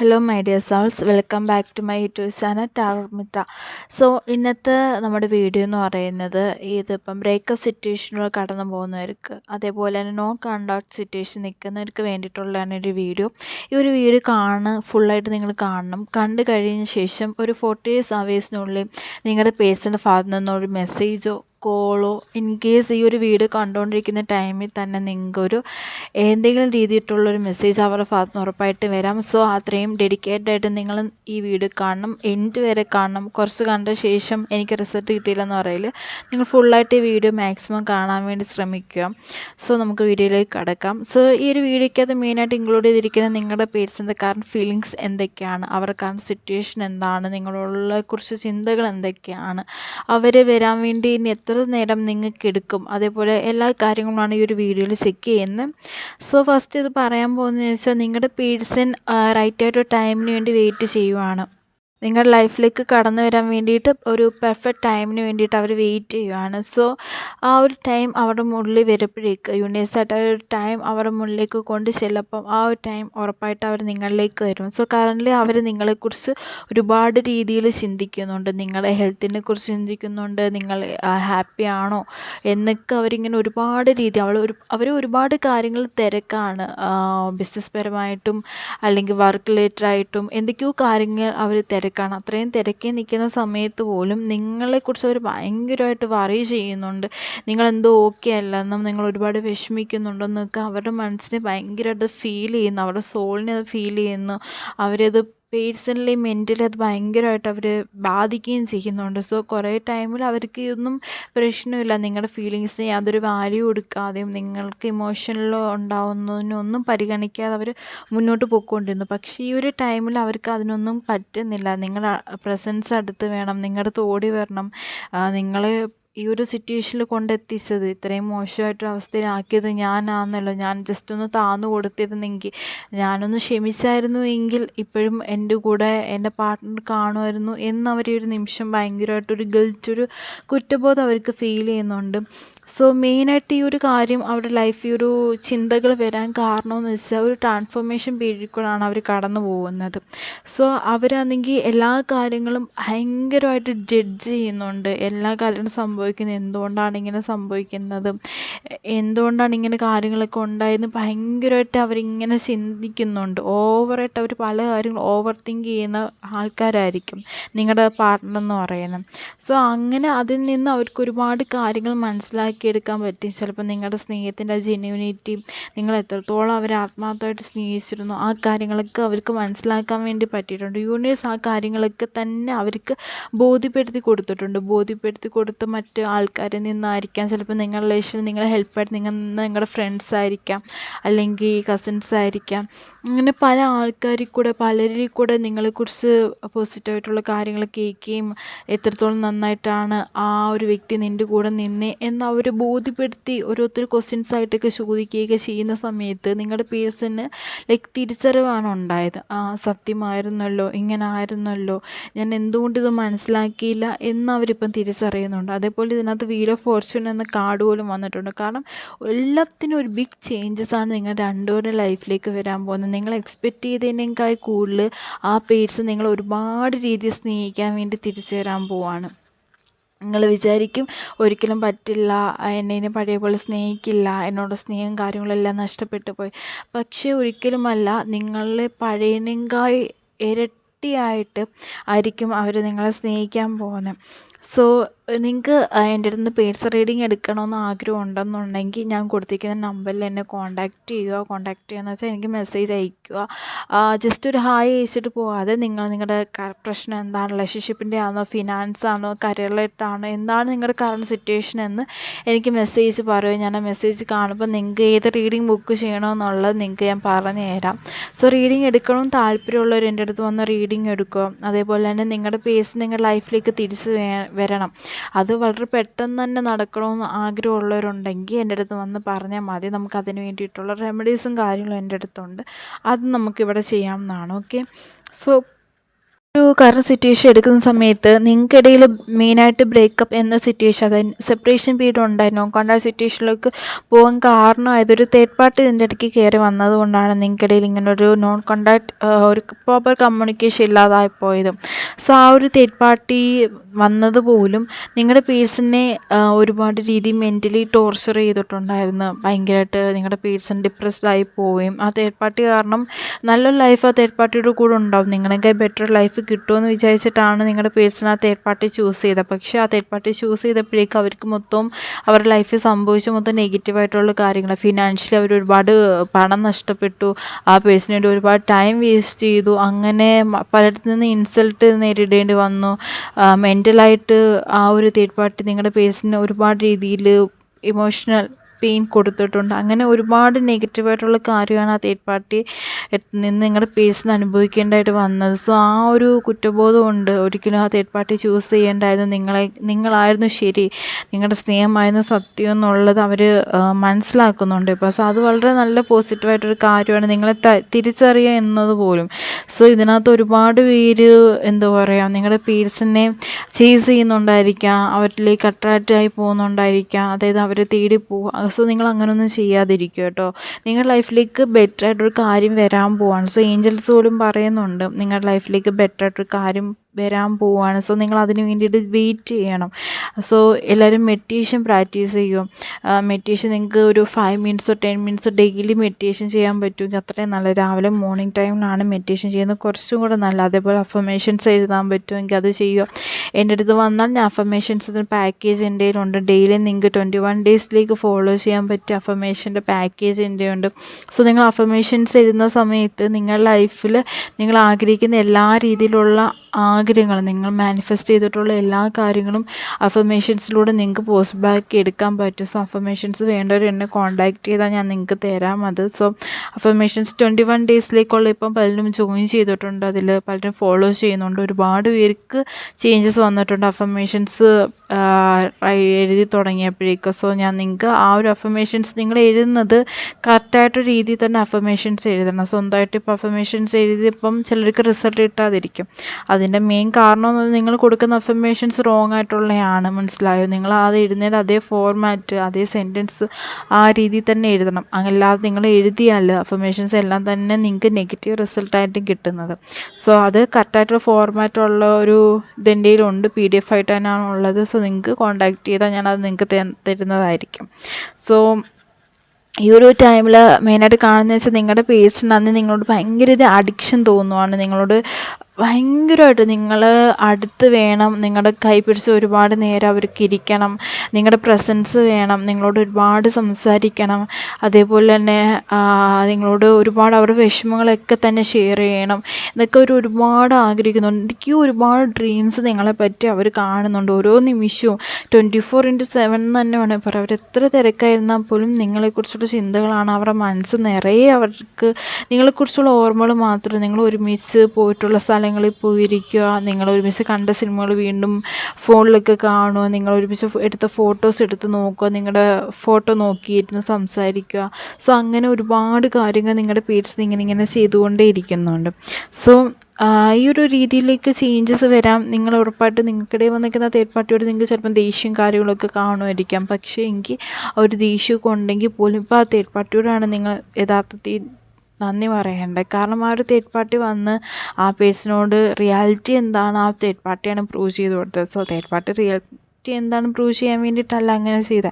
Hello my dear souls welcome back to my YouTube channel Tower Mitra so ഇന്നത്തെ നമ്മുടെ video എന്ന് പറയുന്നത് ഇതിപ്പം ബ്രേക്കപ്പ് സിറ്റുവേഷനിലൂടെ കടന്നു പോകുന്നവർക്ക് അതേപോലെ തന്നെ നോ കണ്ടാക്ട് സിറ്റുവേഷൻ നിൽക്കുന്നവർക്ക് വേണ്ടിയിട്ടുള്ളതാണ് ഒരു വീഡിയോ ഈ ഒരു വീഡിയോ കാണുന്ന ഫുള്ളായിട്ട് നിങ്ങൾ കാണണം. കണ്ടു കഴിഞ്ഞ ശേഷം ഒരു ഫോർട്ടി ഡേയ്സ് അവേഴ്സിനുള്ളിൽ നിങ്ങളുടെ പേഴ്സന്റെ ഭാഗത്തു നിന്നൊരു മെസ്സേജോ കോളോ ഇൻ കേസ് ഈ ഒരു വീഡിയോ കണ്ടുകൊണ്ടിരിക്കുന്ന ടൈമിൽ തന്നെ നിങ്ങൾക്കൊരു എന്തെങ്കിലും രീതിയിലുള്ളൊരു മെസ്സേജ് അവരുടെ ഭാഗത്ത് നിന്ന് ഉറപ്പായിട്ട് വരാം. സോ അത്രയും ഡെഡിക്കേറ്റഡ് ആയിട്ട് നിങ്ങൾ ഈ വീഡിയോ കാണണം. എൻഡ് വരെ കാണണം. കുറച്ച് കണ്ട ശേഷം എനിക്ക് റിസൾട്ട് കിട്ടിയില്ലെന്ന് പറയില്ല നിങ്ങൾ ഫുള്ളായിട്ട് ഈ വീഡിയോ മാക്സിമം കാണാൻ വേണ്ടി ശ്രമിക്കുക. സോ നമുക്ക് വീഡിയോയിലേക്ക് കടക്കാം. സോ ഈ ഒരു വീഡിയോയ്ക്കകത്ത് മെയിനായിട്ട് ഇൻക്ലൂഡ് ചെയ്തിരിക്കുന്ന നിങ്ങളുടെ പേരൻസിന്റെ കാരണം ഫീലിങ്സ് എന്തൊക്കെയാണ്? അവരുടെ കാരണം സിറ്റുവേഷൻ എന്താണ്? നിങ്ങളുള്ള കുറിച്ച് ചിന്തകൾ എന്തൊക്കെയാണ്? അവർ വരാൻ വേണ്ടി ഇനി എത്ര നേരം നിങ്ങൾക്ക് എടുക്കും? അതേപോലെ എല്ലാ കാര്യങ്ങളുമാണ് ഈ ഒരു വീഡിയോയിൽ ചെക്ക് ചെയ്യുന്നത്. സോ ഫസ്റ്റ് ഇത് പറയാൻ പോകുന്നതെന്ന് വെച്ചാൽ നിങ്ങളുടെ പേഴ്സൺ റൈറ്റ് ആയിട്ട് ടൈമിന് വേണ്ടി വെയിറ്റ് ചെയ്യുവാണ്. നിങ്ങളുടെ ലൈഫിലേക്ക് കടന്നു വരാൻ വേണ്ടിയിട്ട് ഒരു പെർഫെക്റ്റ് ടൈമിന് വേണ്ടിയിട്ട് അവർ വെയിറ്റ് ചെയ്യുവാണ്. സോ ആ ഒരു ടൈം അവരുടെ മുള്ളിൽ വരുമ്പോഴേക്ക് യൂണിവേഴ്സായിട്ട് ആ ഒരു ടൈം അവരുടെ മുള്ളിലേക്ക് കൊണ്ട് ചെല്ലപ്പം ആ ഒരു ടൈം ഉറപ്പായിട്ട് അവർ നിങ്ങളിലേക്ക് വരും. സോ കറന്റ് അവർ നിങ്ങളെക്കുറിച്ച് ഒരുപാട് രീതിയിൽ ചിന്തിക്കുന്നുണ്ട്. നിങ്ങളെ ഹെൽത്തിനെ കുറിച്ച് ചിന്തിക്കുന്നുണ്ട്. നിങ്ങൾ ഹാപ്പി ആണോ എന്നൊക്കെ അവരിങ്ങനെ ഒരുപാട് രീതി അവൾ ഒരു അവർ ഒരുപാട് കാര്യങ്ങൾ തിരക്കാണ്. ബിസിനസ് പരമായിട്ടും അല്ലെങ്കിൽ വർക്ക് റിലേറ്റഡ് ആയിട്ടും എന്തൊക്കെയോ കാര്യങ്ങൾ അവർ തിരക്ക് തിരക്കാണ് അത്രയും തിരക്കി നിൽക്കുന്ന സമയത്ത് പോലും നിങ്ങളെക്കുറിച്ച് അവർ ഭയങ്കരമായിട്ട് വറി ചെയ്യുന്നുണ്ട്. നിങ്ങളെന്തോ ഓക്കെ അല്ലെന്നും നിങ്ങൾ ഒരുപാട് വിഷമിക്കുന്നുണ്ടെന്നൊക്കെ അവരുടെ മനസ്സിനെ ഭയങ്കരമായിട്ട് ഫീൽ ചെയ്യുന്നു. അവരുടെ സോളിനെ അത് ഫീൽ ചെയ്യുന്നു. അവരത് പേഴ്സണലി മെന്റലി അത് ഭയങ്കരമായിട്ട് അവർ ബാധിക്കുകയും ചെയ്യുന്നുണ്ട്. സോ കുറേ ടൈമിൽ അവർക്ക് ഇതൊന്നും പ്രശ്നമില്ല. നിങ്ങളുടെ ഫീലിങ്സിന് യാതൊരു വാല്യൂ കൊടുക്കാതെയും നിങ്ങൾക്ക് ഇമോഷണലോ ഉണ്ടാവുന്നതിനൊന്നും പരിഗണിക്കാതെ അവർ മുന്നോട്ട് പോയിക്കൊണ്ടിരുന്നു. പക്ഷേ ഈ ഒരു ടൈമിൽ അവർക്ക് അതിനൊന്നും പറ്റുന്നില്ല. നിങ്ങളുടെ പ്രസൻസ് അടുത്ത് വേണം. നിങ്ങളുടെ അടുത്ത് ഓടി വരണം. നിങ്ങളെ ഈ ഒരു സിറ്റുവേഷനിൽ കൊണ്ടെത്തിച്ചത്. ഇത്രയും മോശമായിട്ടൊരു അവസ്ഥയിലാക്കിയത് ഞാനാണെന്നല്ലോ ഞാൻ ജസ്റ്റ് ഒന്ന് താന്നു കൊടുത്തിരുന്നെങ്കിൽ ഞാനൊന്ന് ക്ഷമിച്ചായിരുന്നു എങ്കിൽ ഇപ്പോഴും എന്റെ കൂടെ എന്റെ പാർട്ട്ണർ കാണുമായിരുന്നു എന്നവർ ഒരു നിമിഷം ഭയങ്കരമായിട്ടൊരു ഗിൽറ്റ് ഒരു കുറ്റബോധം അവർക്ക് ഫീൽ ചെയ്യുന്നുണ്ട്. സോ മെയിനായിട്ട് ഈ ഒരു കാര്യം അവരുടെ ലൈഫിൽ ഒരു ചിന്തകൾ വരാൻ കാരണമെന്ന് വെച്ചാൽ ഒരു ട്രാൻസ്ഫോർമേഷൻ പീരീഡിൽ കൂടെയാണ് അവർ കടന്നു പോകുന്നത്. സോ അവരാണെങ്കിൽ എല്ലാ കാര്യങ്ങളും ഭയങ്കരമായിട്ട് ജഡ്ജ് ചെയ്യുന്നുണ്ട്. എല്ലാ കാര്യങ്ങളും സംഭവിക്കുന്നത് എന്തുകൊണ്ടാണ് ഇങ്ങനെ സംഭവിക്കുന്നത്? എന്തുകൊണ്ടാണ് ഇങ്ങനെ കാര്യങ്ങളൊക്കെ ഉണ്ടായതെന്ന് ഭയങ്കരമായിട്ട് അവരിങ്ങനെ ചിന്തിക്കുന്നുണ്ട്. ഓവറായിട്ട് അവർ പല കാര്യങ്ങളും ഓവർ തിങ്ക് ചെയ്യുന്ന ആൾക്കാരായിരിക്കും നിങ്ങളുടെ പാർട്ട്ണർ എന്ന് പറയുന്നത്. സോ അങ്ങനെ അതിൽ നിന്ന് അവർക്ക് ഒരുപാട് കാര്യങ്ങൾ മനസ്സിലാക്കി എടുക്കാൻ പറ്റും. ചിലപ്പോൾ നിങ്ങളുടെ സ്നേഹത്തിന്റെ ജെന്യൂനിറ്റി നിങ്ങൾ എത്രത്തോളം അവരെ ആത്മാർത്ഥമായിട്ട് സ്നേഹിച്ചിരുന്നു ആ കാര്യങ്ങളൊക്കെ അവർക്ക് മനസ്സിലാക്കാൻ വേണ്ടി പറ്റിയിട്ടുണ്ട്. യൂണിവേഴ്സ് ആ കാര്യങ്ങളൊക്കെ തന്നെ അവർക്ക് ബോധ്യപ്പെടുത്തി കൊടുത്തിട്ടുണ്ട്. ബോധ്യപ്പെടുത്തി കൊടുത്ത് മറ്റ് ആൾക്കാരിൽ നിന്നായിരിക്കാം. ചിലപ്പോൾ നിങ്ങളുടെ റിലേഷൻ നിങ്ങളെ ഹെൽപ്പായിട്ട് നിങ്ങൾ നിങ്ങളുടെ ഫ്രണ്ട്സ് ആയിരിക്കാം. അല്ലെങ്കിൽ കസിൻസ് ആയിരിക്കാം. അങ്ങനെ പല ആൾക്കാരിൽ കൂടെ പലരിൽ കൂടെ നിങ്ങളെക്കുറിച്ച് പോസിറ്റീവായിട്ടുള്ള കാര്യങ്ങൾ കേൾക്കുകയും എത്രത്തോളം നന്നായിട്ടാണ് ആ ഒരു വ്യക്തി നിന്റെ കൂടെ നിന്നേ എന്ന് അവർ ബോധ്യപ്പെടുത്തി ഓരോരുത്തർ ക്വസ്റ്റ്യൻസ് ആയിട്ടൊക്കെ ചോദിക്കുകയൊക്കെ ചെയ്യുന്ന സമയത്ത് നിങ്ങളുടെ പേഴ്സന് ലൈക്ക് തിരിച്ചറിവാണ് ഉണ്ടായത്. ആ സത്യമായിരുന്നല്ലോ ഇങ്ങനെ ആയിരുന്നല്ലോ ഞാൻ എന്തുകൊണ്ട് ഇത് മനസ്സിലാക്കിയില്ല എന്ന് അവരിപ്പം തിരിച്ചറിയുന്നുണ്ട്. അതേപോലെ ഇതിനകത്ത് വീൽ ഓഫ് ഫോർച്യൂൺ എന്ന കാർഡ് പോലും വന്നിട്ടുണ്ട്. കാരണം എല്ലാത്തിനും ഒരു ബിഗ് ചേഞ്ചസ് ആണ് നിങ്ങളുടെ രണ്ടുപേരുടെ ലൈഫിലേക്ക് വരാൻ പോകുന്നത്. നിങ്ങൾ എക്സ്പെക്റ്റ് ചെയ്തതിനേക്കാൾ കൂടുതൽ ആ പേഴ്സ് നിങ്ങൾ ഒരുപാട് രീതിയിൽ സ്നേഹിക്കാൻ വേണ്ടി തിരിച്ചു വരാൻ പോവാണ്. നിങ്ങൾ വിചാരിക്കും ഒരിക്കലും പറ്റില്ല എന്നെ ഇനി പഴയ പോലെ സ്നേഹിക്കില്ല എന്നോട് സ്നേഹം കാര്യങ്ങളെല്ലാം നഷ്ടപ്പെട്ടു പോയി. പക്ഷേ ഒരിക്കലുമല്ല നിങ്ങളെ പഴയനെങ്കായി ഇരട്ടിയായിട്ട് ആയിരിക്കും അവർ നിങ്ങളെ സ്നേഹിക്കാൻ പോകുന്നത്. സോ നിങ്ങൾക്ക് എന്റെ അടുത്ത് നിന്ന് പേഴ്സൺ റീഡിങ് എടുക്കണമെന്ന് ആഗ്രഹം ഉണ്ടെന്നുണ്ടെങ്കിൽ ഞാൻ കൊടുത്തിരിക്കുന്ന നമ്പറിൽ എന്നെ കോൺടാക്റ്റ് ചെയ്യുക. കോൺടാക്റ്റ് ചെയ്യുകയെന്ന് വെച്ചാൽ എനിക്ക് മെസ്സേജ് അയയ്ക്കുക. ജസ്റ്റ് ഒരു ഹായ് അയച്ചിട്ട് പോകാതെ നിങ്ങൾ നിങ്ങളുടെ പ്രശ്നം എന്താണ്? റിലേഷൻഷിപ്പിന്റെ ആണോ? ഫിനാൻസ് ആണോ? ആണോ? എന്താണ് നിങ്ങളുടെ കറണ്ട് സിറ്റുവേഷൻ എന്ന് എനിക്ക് മെസ്സേജ് പറയുക. ഞാൻ ആ മെസ്സേജ് കാണുമ്പോൾ നിങ്ങൾക്ക് ഏത് റീഡിങ് ബുക്ക് ചെയ്യണമെന്നുള്ളത് നിങ്ങൾക്ക് ഞാൻ പറഞ്ഞു തരാം. സോ റീഡിങ് എടുക്കണം. താല്പര്യമുള്ളവർ എന്റെ അടുത്ത് വന്ന് റീഡിങ് എടുക്കുക. അതേപോലെ തന്നെ നിങ്ങളുടെ പേസ് നിങ്ങളുടെ ലൈഫിലേക്ക് തിരിച്ച് വരണം. അത് വളരെ പെട്ടെന്ന് തന്നെ നടക്കണമെന്ന് ആഗ്രഹമുള്ളവരുണ്ടെങ്കിൽ എന്റെ അടുത്ത് വന്ന് പറഞ്ഞാൽ മതി. നമുക്ക് അതിന് വേണ്ടിയിട്ടുള്ള റെമഡീസും കാര്യങ്ങളും എന്റെ അടുത്തുണ്ട്. അത് നമുക്കിവിടെ ചെയ്യാവുന്നതാണ്. ഓക്കെ സോ ഒരു കറണ്ട് സിറ്റുവേഷൻ എടുക്കുന്ന സമയത്ത് നിങ്ങൾക്കിടയിൽ മെയിനായിട്ട് ബ്രേക്കപ്പ് എന്ന സിറ്റുവേഷൻ അതായത് സെപ്പറേഷൻ പീരീഡ് ഉണ്ടായിരുന്നു? കോൺടാക്ട് സിറ്റുവേഷനിലേക്ക് പോകാൻ കാരണമായത് ഒരു തേർഡ് പാർട്ടി ഇതിന്റെ ഇടയ്ക്ക് കയറി വന്നതുകൊണ്ടാണ് ഇങ്ങനെ ഒരു നോൺ കോൺടാക്ട് ഒരു പ്രോപ്പർ കമ്മ്യൂണിക്കേഷൻ ഇല്ലാതായി പോയത്. സോ ആ ഒരു തേർഡ് പാർട്ടി വന്നത് പോലും നിങ്ങളുടെ പേഴ്സണിനെ ഒരുപാട് രീതി മെന്റലി ടോർച്ചർ ചെയ്തിട്ടുണ്ടായിരുന്നു. ഭയങ്കരമായിട്ട് നിങ്ങളുടെ പേഴ്സൺ ഡിപ്രസ്ഡ് ആയി പോവുകയും ആ തേർഡ് പാർട്ടി കാരണം നല്ലൊരു ലൈഫ് ആ തേർഡ് പാർട്ടിയുടെ കൂടെ ഉണ്ടാവും. നിങ്ങളെങ്കിൽ ബെറ്റർ ലൈഫ് കിട്ടുമെന്ന് വിചാരിച്ചിട്ടാണ് നിങ്ങളുടെ പേഴ്സണൽ തേർഡ് പാർട്ടി ചൂസ് ചെയ്തത്. പക്ഷേ ആ തേർഡ് പാർട്ടി ചൂസ് ചെയ്തപ്പോഴേക്കും അവർക്ക് മൊത്തം അവരുടെ ലൈഫിൽ സംഭവിച്ച മൊത്തം നെഗറ്റീവായിട്ടുള്ള കാര്യങ്ങൾ ഫിനാൻഷ്യലി അവർ ഒരുപാട് പണം നഷ്ടപ്പെട്ടു. ആ പേഴ്സണിന് വേണ്ടി ഒരുപാട് ടൈം വേസ്റ്റ് ചെയ്തു. അങ്ങനെ പലയിടത്തു നിന്ന് ഇൻസൾട്ട് നേരിടേണ്ടി വന്നു. മെന്റലായിട്ട് ആ ഒരു തേർഡ് പാർട്ടി നിങ്ങളുടെ പേഴ്സണിന് ഒരുപാട് രീതിയിൽ ഇമോഷണൽ പെയിൻ കൊടുത്തിട്ടുണ്ട്. അങ്ങനെ ഒരുപാട് നെഗറ്റീവായിട്ടുള്ള കാര്യമാണ് ആ തേർഡ് പാർട്ടി നിന്ന് നിങ്ങളുടെ പേഴ്സൺ അനുഭവിക്കേണ്ടതായിട്ട് വന്നത്. സോ ആ ഒരു കുറ്റബോധം ഉണ്ട്. ഒരിക്കലും ആ തേർഡ് പാർട്ടി ചൂസ് ചെയ്യേണ്ടായിരുന്നു. നിങ്ങളെ നിങ്ങളായിരുന്നു ശരി. നിങ്ങളുടെ സ്നേഹമായിരുന്നു സത്യം എന്നുള്ളത് അവർ മനസ്സിലാക്കുന്നുണ്ട്. ഇപ്പോൾ സോ അത് വളരെ നല്ല പോസിറ്റീവായിട്ടൊരു കാര്യമാണ്. നിങ്ങളെ തിരിച്ചറിയുക എന്നത് പോലും. സോ ഇതിനകത്ത് ഒരുപാട് പേര് എന്താ പറയുക നിങ്ങളുടെ പേഴ്സിനെ ചേസ് ചെയ്യുന്നുണ്ടായിരിക്കാം. അവരിലേക്ക് അട്രാക്റ്റ് ആയി പോകുന്നുണ്ടായിരിക്കാം. അതായത് അവരെ തേടി പോകുക സോ നിങ്ങൾ അങ്ങനെയൊന്നും ചെയ്യാതിരിക്കുക കേട്ടോ. നിങ്ങളുടെ ലൈഫിലേക്ക് ബെറ്റർ ആയിട്ടൊരു കാര്യം വരാൻ പോവാണ്. സോ ഏഞ്ചൽസ് പോലും പറയുന്നുണ്ട് നിങ്ങളുടെ ലൈഫിലേക്ക് ബെറ്റർ ആയിട്ടൊരു കാര്യം വരാൻ പോവുകയാണ് സോ നിങ്ങൾ അതിന് വേണ്ടിയിട്ട് വെയിറ്റ് ചെയ്യണം. സോ എല്ലാവരും മെഡിറ്റേഷൻ പ്രാക്ടീസ് ചെയ്യും. മെഡിറ്റേഷൻ നിങ്ങൾക്ക് ഒരു ഫൈവ് മിനിറ്റ്സോ ടെൻ മിനിറ്റ്സോ ഡെയിലി മെഡിറ്റേഷൻ ചെയ്യാൻ പറ്റുമെങ്കിൽ അത്രയും നല്ല. രാവിലെ മോർണിംഗ് ടൈമിലാണ് മെഡിറ്റേഷൻ ചെയ്യുന്നത്. കുറച്ചും കൂടെ നല്ല. അതേപോലെ അഫർമേഷൻസ് എഴുതാൻ പറ്റുമെങ്കിൽ അത് ചെയ്യുക. എന്റെ അടുത്ത് വന്നാൽ ഞാൻ അഫർമേഷൻസിന് പാക്കേജ് എന്റെ കയ്യിലുണ്ട്. ഡെയിലി നിങ്ങൾക്ക് ട്വന്റി വൺ ഡേയ്സിലേക്ക് ഫോളോ ചെയ്യാൻ പറ്റിയ അഫർമേഷന്റെ പാക്കേജ് എന്റെ ഉണ്ട് സോ നിങ്ങൾ അഫർമേഷൻസ് എഴുതുന്ന സമയത്ത് നിങ്ങളുടെ ലൈഫിൽ നിങ്ങൾ ആഗ്രഹിക്കുന്ന എല്ലാ രീതിയിലുള്ള ആഗ്രഹങ്ങൾ നിങ്ങൾ മാനിഫെസ്റ്റ് ചെയ്തിട്ടുള്ള എല്ലാ കാര്യങ്ങളും അഫർമേഷൻസിലൂടെ നിങ്ങൾക്ക് പോസിബിളാക്കി എടുക്കാൻ പറ്റും. സോ അഫർമേഷൻസ് വേണ്ടവർ എന്നെ കോൺടാക്റ്റ് ചെയ്താൽ ഞാൻ നിങ്ങൾക്ക് തരാം അത്. സോ അഫർമേഷൻസ് ട്വന്റി വൺ ഡേയ്സിലേക്കുള്ള ഇപ്പം പലരും ജോയിൻ ചെയ്തിട്ടുണ്ട്. അതിൽ പലരും ഫോളോ ചെയ്യുന്നുണ്ട്. ഒരുപാട് പേർക്ക് ചേഞ്ചസ് വന്നിട്ടുണ്ട്. അഫർമേഷൻസ് എഴുതി തുടങ്ങിയപ്പോഴേക്കും. സോ ഞാൻ നിങ്ങൾക്ക് ആ ഒരു അഫർമേഷൻസ് നിങ്ങൾ എഴുതുന്നത് കറക്റ്റായിട്ടൊരു രീതിയിൽ തന്നെ അഫർമേഷൻസ് എഴുതണം. സ്വന്തമായിട്ട് ഇപ്പോൾ അഫർമേഷൻസ് എഴുതിയപ്പം ചിലർക്ക് റിസൾട്ട് കിട്ടാതിരിക്കും. അതിന്റെ മെയിൻ കാരണം നിങ്ങൾ കൊടുക്കുന്ന അഫർമേഷൻസ് റോങ് ആയിട്ടുള്ളതാണ് മനസ്സിലായോ? നിങ്ങൾ അത് എഴുതുന്നതിൽ അതേ ഫോർമാറ്റ് അതേ സെന്റൻസ് ആ രീതിയിൽ തന്നെ എഴുതണം. അങ്ങല്ലാതെ നിങ്ങൾ എഴുതിയാൽ അഫർമേഷൻസ് എല്ലാം തന്നെ നിങ്ങൾക്ക് നെഗറ്റീവ് റിസൾട്ടായിട്ടും കിട്ടുന്നത്. സോ അത് കറക്റ്റായിട്ടുള്ള ഫോർമാറ്റുള്ള ഒരു ഇതിന്റെ ഉണ്ട് പി ഡി എഫ് ആയിട്ട് തന്നെയാണ് ഉള്ളത്. സോ നിങ്ങൾക്ക് കോൺടാക്ട് ചെയ്താൽ ഞാനത് നിങ്ങൾക്ക് തരുന്നതായിരിക്കും. സോ ഈ ഒരു ടൈമിൽ മെയിനായിട്ട് കാണുന്നത് വെച്ചാൽ നിങ്ങളുടെ പേസ്റ്റിന് അന്ന് നിങ്ങളോട് ഭയങ്കര ഇത് അഡിക്ഷൻ തോന്നുവാണ്. നിങ്ങളോട് ഭയങ്കരമായിട്ട് നിങ്ങൾ അടുത്ത് വേണം നിങ്ങളുടെ കൈ പിടിച്ച് ഒരുപാട് നേരം അവർക്ക് ഇരിക്കണം നിങ്ങളുടെ പ്രസൻസ് വേണം നിങ്ങളോട് ഒരുപാട് സംസാരിക്കണം അതേപോലെ തന്നെ നിങ്ങളോട് ഒരുപാട് അവരുടെ വിഷമങ്ങളൊക്കെ തന്നെ ഷെയർ ചെയ്യണം. എന്നൊക്കെ അവർ ഒരുപാട് ആഗ്രഹിക്കുന്നുണ്ട്. എനിക്ക് ഒരുപാട് ഡ്രീംസ് നിങ്ങളെ പറ്റി അവർ കാണുന്നുണ്ട്. ഓരോ നിമിഷവും ട്വന്റി ഫോർ ഇന്റു സെവൻ തന്നെ വേണമെങ്കിൽ പറയാം. അവർ എത്ര തിരക്കായിരുന്നാൽ പോലും നിങ്ങളെക്കുറിച്ചുള്ള ചിന്തകളാണ് അവരുടെ മനസ്സ് നിറയെ അവർക്ക് നിങ്ങളെക്കുറിച്ചുള്ള ഓർമ്മകൾ മാത്രം നിങ്ങൾ ഒരുമിച്ച് പോയിട്ടുള്ള സ്ഥലങ്ങൾ സ്ഥലങ്ങളിൽ പോയിരിക്കുക നിങ്ങൾ ഒരുമിച്ച് കണ്ട സിനിമകൾ വീണ്ടും ഫോണിലൊക്കെ കാണുക നിങ്ങൾ ഒരുമിച്ച് എടുത്ത ഫോട്ടോസ് എടുത്ത് നോക്കുക നിങ്ങളുടെ ഫോട്ടോ നോക്കിയിരുന്ന് സംസാരിക്കുക. സോ അങ്ങനെ ഒരുപാട് കാര്യങ്ങൾ നിങ്ങളുടെ പേഴ്സൺ ഇങ്ങനെ ഇങ്ങനെ ചെയ്തുകൊണ്ടേ ഇരിക്കുന്നുണ്ട് സോ ഈ ഒരു രീതിയിലേക്ക് ചേഞ്ചസ് വരാം. നിങ്ങൾ ഉറപ്പായിട്ട് നിങ്ങൾക്കിടയിൽ വന്നിരിക്കുന്ന തേർഡ് പാർട്ടിയോട് നിങ്ങൾക്ക് ചിലപ്പം ദേഷ്യം കാര്യങ്ങളൊക്കെ കാണുമായിരിക്കാം. പക്ഷേ എങ്കിൽ ഒരു ദേഷ്യമൊക്കെ ഉണ്ടെങ്കിൽ പോലും ഇപ്പോൾ ആ തേർഡ് പാർട്ടിയോടാണ് നിങ്ങൾ യഥാർത്ഥത്തിൽ നന്ദി പറയേണ്ടത് കാരണം ആ ഒരു തേർഡ് പാർട്ടി വന്ന് ആ പേഴ്സണോട് റിയാലിറ്റി എന്താണ് ആ തേർഡ് പാർട്ടിയാണ് പ്രൂവ് ചെയ്ത് കൊടുത്തത്. സോ തേർഡ് പാർട്ടി റിയൽ പറ്റി എന്താണ് പ്രൂവ് ചെയ്യാൻ വേണ്ടിയിട്ടല്ല അങ്ങനെ ചെയ്തത്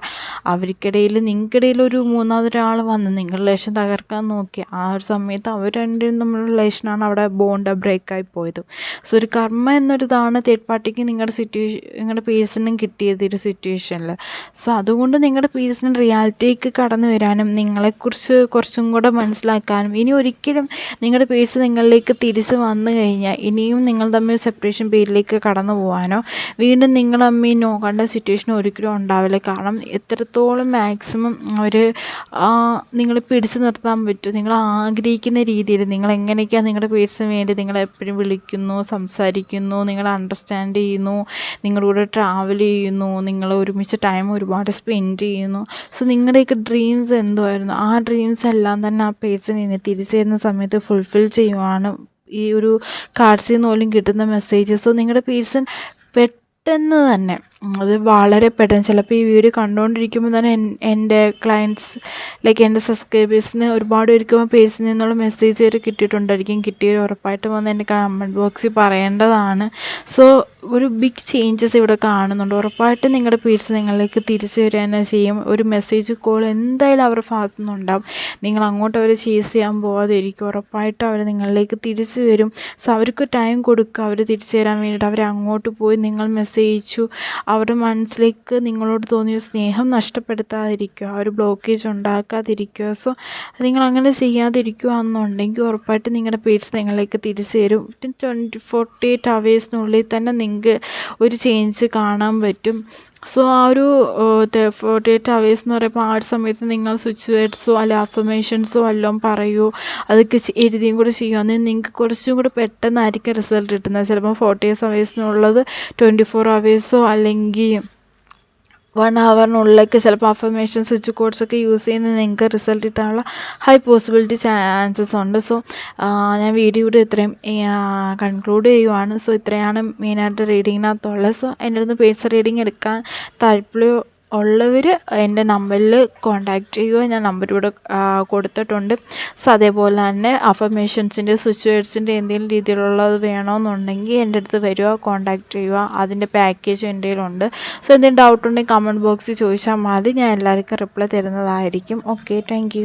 അവർക്കിടയിൽ നിങ്ങൾക്കിടയിൽ ഒരു മൂന്നാമതൊരാൾ വന്ന്. നിങ്ങളുടെ റിലേഷൻ തകർക്കാൻ നോക്കി. ആ ഒരു സമയത്ത് അവർ രണ്ടും തമ്മിലുള്ള റിലേഷനാണ് അവിടെ ബോണ്ട് ബ്രേക്കായി പോയത്. സോ ഒരു കർമ്മ എന്നൊരിതാണ് തേർഡ് പാർട്ടിക്ക് നിങ്ങളുടെ സിറ്റുവേഷൻ നിങ്ങളുടെ പേഴ്സണും കിട്ടിയത് ഒരു സിറ്റുവേഷനിൽ സോ അതുകൊണ്ട് നിങ്ങളുടെ പേഴ്സൺ റിയാലിറ്റിക്ക് കടന്നു വരാനും നിങ്ങളെക്കുറിച്ച് കുറച്ചും കൂടെ മനസ്സിലാക്കാനും ഇനി ഒരിക്കലും നിങ്ങളുടെ പേഴ്സ് നിങ്ങളിലേക്ക് തിരിച്ച് വന്നു കഴിഞ്ഞാൽ ഇനിയും നിങ്ങൾ തമ്മിൽ സെപ്പറേഷൻ പേരിലേക്ക് കടന്നു പോകാനോ വീണ്ടും നിങ്ങളമ്മീ നോ കണ്ട സിറ്റുവേഷൻ ഒരിക്കലും ഉണ്ടാവില്ല. കാരണം എത്രത്തോളം മാക്സിമം അവർ നിങ്ങളെ പിടിച്ചു നിർത്താൻ പറ്റും. നിങ്ങൾ ആഗ്രഹിക്കുന്ന രീതിയിൽ നിങ്ങൾ എങ്ങനെയൊക്കെയാണ് നിങ്ങളുടെ പേഴ്സിന് വേണ്ടി നിങ്ങളെ എപ്പോഴും വിളിക്കുന്നു സംസാരിക്കുന്നു നിങ്ങൾ അണ്ടർസ്റ്റാൻഡ് ചെയ്യുന്നു നിങ്ങളുടെ ട്രാവൽ ചെയ്യുന്നു നിങ്ങൾ ഒരുമിച്ച് ടൈം ഒരുപാട് സ്പെൻഡ് ചെയ്യുന്നു. സോ നിങ്ങളുടെയൊക്കെ ഡ്രീംസ് എന്തുമായിരുന്നു ആ ഡ്രീംസ് എല്ലാം തന്നെ ആ പേഴ്സൺ ഇനി തിരിച്ചു വരുന്ന സമയത്ത് ഫുൾഫിൽ ചെയ്യുവാണ് ഈ ഒരു കാർഡ്സിൽ നിന്ന് പോലും കിട്ടുന്ന മെസ്സേജസ് നിങ്ങളുടെ പേഴ്സൺ പെട്ടെന്ന് തന്നെ അത് വളരെ പെട്ടെന്ന്. ചിലപ്പോൾ ഈ വീഡിയോ കണ്ടുകൊണ്ടിരിക്കുമ്പോൾ തന്നെ എന്റെ ക്ലയന്റ്സ് ലൈക്ക് എന്റെ സബ്സ്ക്രൈബേഴ്സിന് ഒരുപാട് പേർക്ക് പേഴ്സിൽ നിന്നുള്ള മെസ്സേജ് വരെ കിട്ടിയിട്ടുണ്ടായിരിക്കും. കിട്ടിയവർ ഉറപ്പായിട്ടും വന്ന് എന്റെ കമന്റ് ബോക്സിൽ പറയേണ്ടതാണ്. സോ ഒരു ബിഗ് ചേഞ്ചസ് ഇവിടെ കാണുന്നുണ്ട്. ഉറപ്പായിട്ടും നിങ്ങളുടെ പേഴ്സ് നിങ്ങളിലേക്ക് തിരിച്ചു വരിക തന്നെ ചെയ്യും. ഒരു മെസ്സേജ് കോൾ എന്തായാലും അവരുടെ ഭാഗത്തു നിന്നുണ്ടാവും. നിങ്ങൾ അങ്ങോട്ട് അവരെ ചേസ് ചെയ്യാൻ പോകാതിരിക്കും ഉറപ്പായിട്ടും അവർ നിങ്ങളിലേക്ക് തിരിച്ചു വരും. സോ അവർക്ക് ടൈം കൊടുക്കുക. അവർ തിരിച്ചു തരാൻ വേണ്ടിയിട്ട് അവരെ അങ്ങോട്ട് പോയി നിങ്ങൾ മെസ്സേജ് അയച്ചു. അവരുടെ മനസ്സിലേക്ക് നിങ്ങളോട് തോന്നിയ സ്നേഹം നഷ്ടപ്പെടുത്താതിരിക്കുക ആ ഒരു ബ്ലോക്കേജ് ഉണ്ടാക്കാതിരിക്കുക. സോ നിങ്ങൾ അങ്ങനെ ചെയ്യാതിരിക്കുക എന്നുണ്ടെങ്കിൽ ഉറപ്പായിട്ടും നിങ്ങളുടെ പേഴ്സ് നിങ്ങളിലേക്ക് തിരിച്ചു വിത്തിൻ ട്വന്റി ഫോർട്ടി എയ്റ്റ് അവേഴ്സിനുള്ളിൽ തന്നെ നിങ്ങൾക്ക് ഒരു ചേഞ്ച് കാണാൻ പറ്റും. സോ ആ ഒരു ഫോർട്ടി എയ്റ്റ് അവേഴ്സ് എന്ന് പറയുമ്പോൾ ആ ഒരു സമയത്ത് നിങ്ങൾ സ്വിച്ച് വേർഡ്സോ അല്ലെ അഫർമേഷൻസോ വല്ലതും പറയൂ. അതൊക്കെ എഴുതിയും കൂടെ ചെയ്യുകയാണെങ്കിൽ നിങ്ങൾക്ക് കുറച്ചും കൂടെ പെട്ടെന്നായിരിക്കും റിസൾട്ട് കിട്ടുന്നത്. ചിലപ്പോൾ ഫോർട്ടി എയ്റ്റ് അവേഴ്സിനുള്ളത് ട്വന്റി ഫോർ അവേഴ്സോ അല്ലെങ്കിൽ വൺ അവറിനുള്ളിലേക്ക് ചിലപ്പോൾ അഫർമേഷൻ സ്വിച്ച് കോഡ്സൊക്കെ യൂസ് ചെയ്യുന്ന നിങ്ങൾക്ക് റിസൾട്ട് കിട്ടാനുള്ള ഹൈ പോസിബിലിറ്റി ചാൻസസ് ഉണ്ട്. സോ ഞാൻ വീഡിയോ ഇവിടെ ഇത്രയും കൺക്ലൂഡ് ചെയ്യുവാണ്. സോ ഇത്രയാണ് മെയിനായിട്ട് റീഡിങ്ങിനകത്തുള്ളത് സോ എന്റെ അടുത്ത് പേഴ്സ് റീഡിങ് എടുക്കാൻ താല്പര്യം ഉള്ളവർ എന്റെ നമ്പറിൽ കോൺടാക്ട് ചെയ്യുക. ഞാൻ നമ്പർ ഇവിടെ കൊടുത്തിട്ടുണ്ട്. സോ അതേപോലെ തന്നെ അഫർമേഷൻസിന്റെ സിറ്റുവേഷൻസിന്റെ എന്തെങ്കിലും രീതിയിലുള്ളത് വേണമെന്നുണ്ടെങ്കിൽ എന്റെ അടുത്ത് വരിക കോൺടാക്ട് ചെയ്യുക. അതിന്റെ പാക്കേജ് എന്റെ കയ്യിലുണ്ട്. സോ എന്തെങ്കിലും ഡൗട്ട് ഉണ്ടെങ്കിൽ കമന്റ് ബോക്സിൽ ചോദിച്ചാൽ മതി. ഞാൻ എല്ലാവർക്കും റിപ്ലൈ തരുന്നതായിരിക്കും. Okay thank